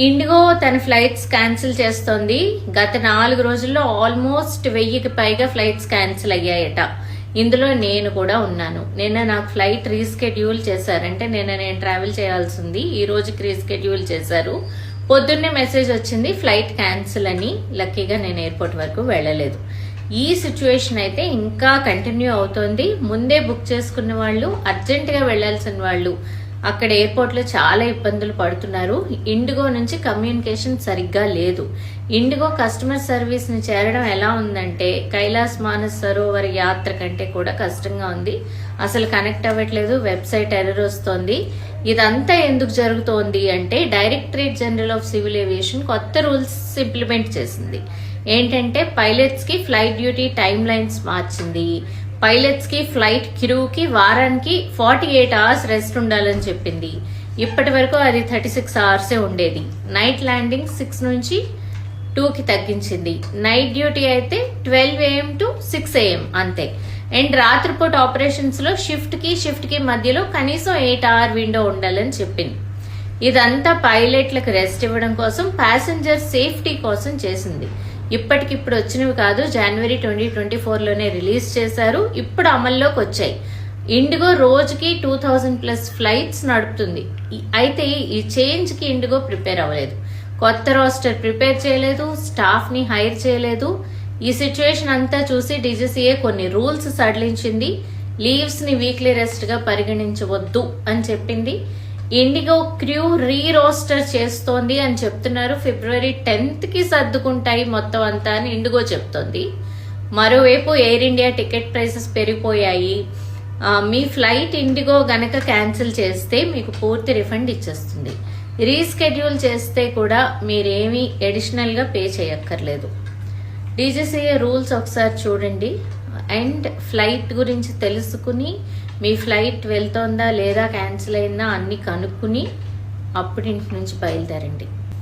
IndiGo తన flights cancel చేస్తోంది. గత నాలుగు రోజుల్లో ఆల్మోస్ట్ వెయ్యికి పైగా ఫ్లైట్స్ క్యాన్సిల్ అయ్యాయట. ఇందులో నేను కూడా ఉన్నాను. నిన్న నాకు ఫ్లైట్ రీస్కెడ్యూల్ చేశారంటే నిన్న నేను ట్రావెల్ చేయాల్సి ఉంది ఈ రోజుకి రీస్కెడ్యూల్ చేశారు. పొద్దున్నే మెసేజ్ వచ్చింది ఫ్లైట్ క్యాన్సిల్ అని. లక్కీగా నేను ఎయిర్పోర్ట్ వరకు వెళ్ళలేదు. ఈ సిచ్యువేషన్ అయితే ఇంకా కంటిన్యూ అవుతోంది. ముందే బుక్ చేసుకున్న వాళ్ళు అర్జెంటుగా వెళ్ళాల్సిన వాళ్ళు అక్కడ ఎయిర్పోర్ట్లో చాలా ఇబ్బందులు పడుతున్నారు. ఇండిగో నుంచి కమ్యూనికేషన్ సరిగ్గా లేదు. ఇండిగో కస్టమర్ సర్వీస్ని చేరడం ఎలా ఉందంటే కైలాస్ మానస్ సరోవర్ యాత్ర కంటే కూడా కష్టంగా ఉంది. అసలు కనెక్ట్ అవ్వట్లేదు వెబ్సైట్ ఎర్రర్ వస్తోంది. ఇదంతా ఎందుకు జరుగుతోంది అంటే directorate general of civil aviation కొత్త రూల్స్ ఇంప్లిమెంట్ చేసింది. ఏంటంటే పైలట్స్కి ఫ్లైట్ డ్యూటీ టైమ్ లైన్స్ మార్చింది. పైలట్స్కి ఫ్లైట్ క్రూకి వారానికి ఫార్టీ ఎయిట్ అవర్స్ రెస్ట్ ఉండాలని చెప్పింది. ఇప్పటి వరకు అది థర్టీ సిక్స్ అవర్సే ఉండేది. నైట్ ల్యాండింగ్ సిక్స్ నుంచి టూకి తగ్గించింది. నైట్ డ్యూటీ అయితే twelve AM to six AM అంతే. అండ్ రాత్రిపూట ఆపరేషన్స్లో షిఫ్ట్కి షిఫ్ట్కి మధ్యలో కనీసం ఎయిట్ అవర్ విండో ఉండాలని చెప్పింది. ఇదంతా పైలట్లకు రెస్ట్ ఇవ్వడం కోసం ప్యాసింజర్ సేఫ్టీ కోసం చేసింది. ఇప్పటికిప్పుడు వచ్చినవి కాదు జనవరి ట్వంటీ ట్వంటీ ఫోర్లోనే రిలీజ్ చేశారు. ఇప్పుడు అమల్లోకి వచ్చాయి. ఇండిగో రోజుకి టూ థౌజండ్ ప్లస్ ఫ్లైట్స్ నడుపుతుంది. అయితే ఈ చేంజ్కి ఇండిగో ప్రిపేర్ అవ్వలేదు. కొత్త రోస్టర్ ప్రిపేర్ చేయలేదు స్టాఫ్ని హైర్ చేయలేదు. ఈ సిచ్యువేషన్ అంతా చూసి డిజిసిఏ కొన్ని రూల్స్ సడలించింది. లీవ్స్ని వీక్లీ రెస్ట్గా పరిగణించవద్దు అని చెప్పింది. ఇండిగో క్రూ రీ రోస్టర్ చేస్తోంది అని చెప్తున్నారు. ఫిబ్రవరి టెన్త్కి సర్దుకుంటాయి మొత్తం అంతా అని ఇండిగో చెప్తోంది. మరోవైపు ఎయిర్ ఇండియా టికెట్ ప్రైసెస్ పెరిగిపోయాయి. మీ ఫ్లైట్ ఇండిగో గనక క్యాన్సిల్ చేస్తే మీకు పూర్తి రిఫండ్ ఇచ్చేస్తుంది. రీస్కెడ్యూల్ చేస్తే కూడా మీరేమీ అడిషనల్గా పే చేయక్కర్లేదు. డీజీసీఏ రూల్స్ ఒకసారి చూడండి. అండ్ ఫ్లైట్ గురించి తెలుసుకుని మీ ఫ్లైట్ వెళ్తోందా లేదా క్యాన్సిల్ అయిందా అన్ని కనుక్కుని అప్పుడు ఇంటి నుంచి బయలుదేరండి.